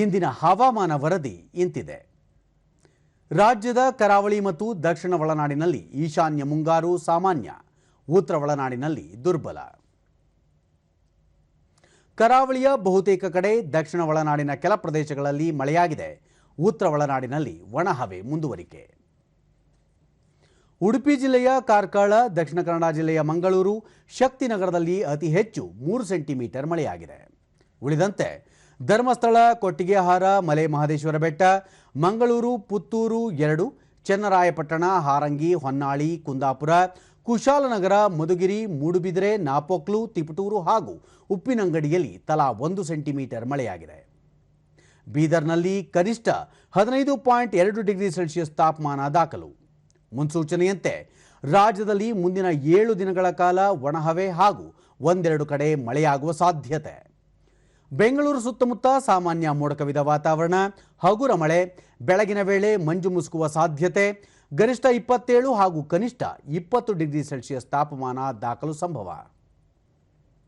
ಇಂದಿನ ಹವಾಮಾನ ವರದಿ ಇಂತಿದೆ. ರಾಜ್ಯದ ಕರಾವಳಿ ಮತ್ತು ದಕ್ಷಿಣ ಒಳನಾಡಿನಲ್ಲಿ ಈಶಾನ್ಯ ಮುಂಗಾರು ಸಾಮಾನ್ಯ, ಉತ್ತರ ಒಳನಾಡಿನಲ್ಲಿ ದುರ್ಬಲ. ಕರಾವಳಿಯ ಬಹುತೇಕ ಕಡೆ ದಕ್ಷಿಣ ಒಳನಾಡಿನ ಕೆಲ ಪ್ರದೇಶಗಳಲ್ಲಿ ಮಳೆಯಾಗಿದೆ, ಉತ್ತರ ಒಳನಾಡಿನಲ್ಲಿ ಒಣಹವೆ ಮುಂದುವರಿಕೆ. ಉಡುಪಿ ಜಿಲ್ಲೆಯ ಕಾರ್ಕಳ, ದಕ್ಷಿಣ ಕನ್ನಡ ಜಿಲ್ಲೆಯ ಮಂಗಳೂರು ಶಕ್ತಿನಗರದಲ್ಲಿ ಅತಿ ಹೆಚ್ಚು ಮೂರು ಸೆಂಟಿಮೀಟರ್ ಮಳೆಯಾಗಿದೆ. ಉಳಿದಂತೆ ಧರ್ಮಸ್ಥಳ, ಕೊಟ್ಟಿಗೆಹಾರ ಮಲೆ ಮಹದೇಶ್ವರ ಬೆಟ್ಟ, ಮಂಗಳೂರು, ಪುತ್ತೂರು ಎರಡು, ಚನ್ನರಾಯಪಟ್ಟಣ, ಹಾರಂಗಿ, ಹೊನ್ನಾಳಿ, ಕುಂದಾಪುರ, ಕುಶಾಲನಗರ, ಮಧುಗಿರಿ, ಮೂಡುಬಿದಿರೆ, ನಾಪೋಕ್ಲು, ತಿಪಟೂರು ಹಾಗೂ ಉಪ್ಪಿನಂಗಡಿಯಲ್ಲಿ ತಲಾ ಒಂದು ಸೆಂಟಿಮೀಟರ್ ಮಳೆಯಾಗಿದೆ. ಬೀದರ್ನಲ್ಲಿ ಕನಿಷ್ಠ ಹದಿನೈದು ಪಾಯಿಂಟ್ ಎರಡು ಡಿಗ್ರಿ ಸೆಲ್ಸಿಯಸ್ ತಾಪಮಾನ ದಾಖಲು. ಮುನ್ಸೂಚನೆಯಂತೆ, ರಾಜ್ಯದಲ್ಲಿ ಮುಂದಿನ ಏಳು ದಿನಗಳ ಕಾಲ ಒಣಹವೆ ಹಾಗೂ ಒಂದೆರಡು ಕಡೆ ಮಳೆಯಾಗುವ ಸಾಧ್ಯತೆ. ಬೆಂಗಳೂರು ಸುತ್ತಮುತ್ತ ಸಾಮಾನ್ಯ ಮೋಡಕವಿದ ವಾತಾವರಣ, ಹಗುರ ಮಳೆ, ಬೆಳಗಿನ ವೇಳೆ ಮಂಜು ಮುಸುಕುವ ಸಾಧ್ಯತೆ, ಗರಿಷ್ಠ ಇಪ್ಪತ್ತೇಳು ಹಾಗೂ ಕನಿಷ್ಠ ಇಪ್ಪತ್ತು ಡಿಗ್ರಿ ಸೆಲ್ಸಿಯಸ್ ತಾಪಮಾನ ದಾಖಲು ಸಂಭವ.